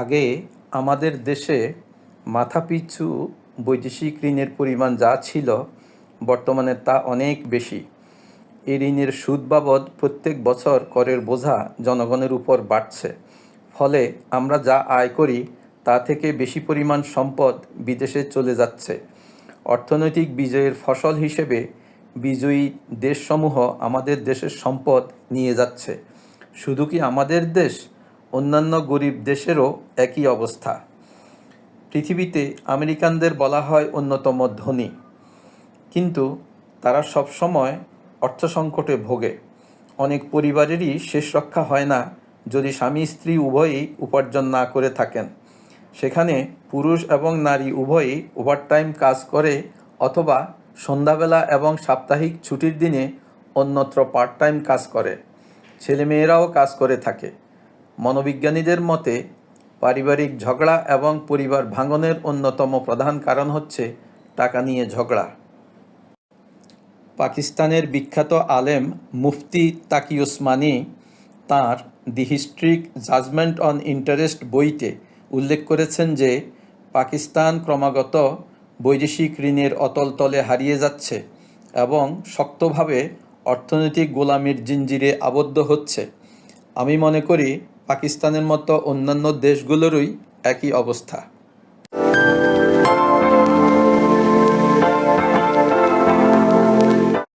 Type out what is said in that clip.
আগে আমাদের দেশে মাথাপিছু বৈদেশিক ঋণের পরিমাণ যা ছিল, বর্তমানে তা অনেক বেশি। এই ঋণের সুদ বাবদ প্রত্যেক বছর করের বোঝা জনগণের উপর বাড়ছে। ফলে আমরা যা আয় করি, তা থেকে বেশি পরিমাণ সম্পদ বিদেশে চলে যাচ্ছে। অর্থনৈতিক বিজয়ের ফসল হিসেবে বিজয়ী দেশসমূহ আমাদের দেশের সম্পদ নিয়ে যাচ্ছে। শুধু কি আমাদের দেশ, অন্যান্য গরিব দেশেরও একই অবস্থা। পৃথিবীতে আমেরিকানদের বলা হয় অন্যতম ধনী। কিন্তু তারা সবসময় অর্থ সংকটে ভোগে। অনেক পরিবারেরই শেষ রক্ষা হয় না যদি স্বামী স্ত্রী উভয়ই উপার্জন না করে থাকেন। সেখানে পুরুষ এবং নারী উভয়ই ওভারটাইম কাজ করে অথবা সন্ধ্যাবেলা এবং সাপ্তাহিক ছুটির দিনে অন্যত্র পার্ট টাইম কাজ করে। ছেলেমেয়েরাও কাজ করে থাকে। মনোবিজ্ঞানীদের মতে, পারিবারিক ঝগড়া এবং পরিবার ভাঙনের অন্যতম প্রধান কারণ হচ্ছে টাকা নিয়ে ঝগড়া। পাকিস্তানের বিখ্যাত আলেম মুফতি তাকি উসমানি তাঁর the historic judgment on interest বইতে উল্লেখ করেছেন যে, পাকিস্তান ক্রমাগত বৈদেশিক ঋণের অতল তলে হারিয়ে যাচ্ছে এবং শক্তভাবে অর্থনৈতিক গোলামির জিঞ্জিরে আবদ্ধ হচ্ছে। আমি মনে করি পাকিস্তানের মতো অন্যান্য দেশগুলোরই একই অবস্থা।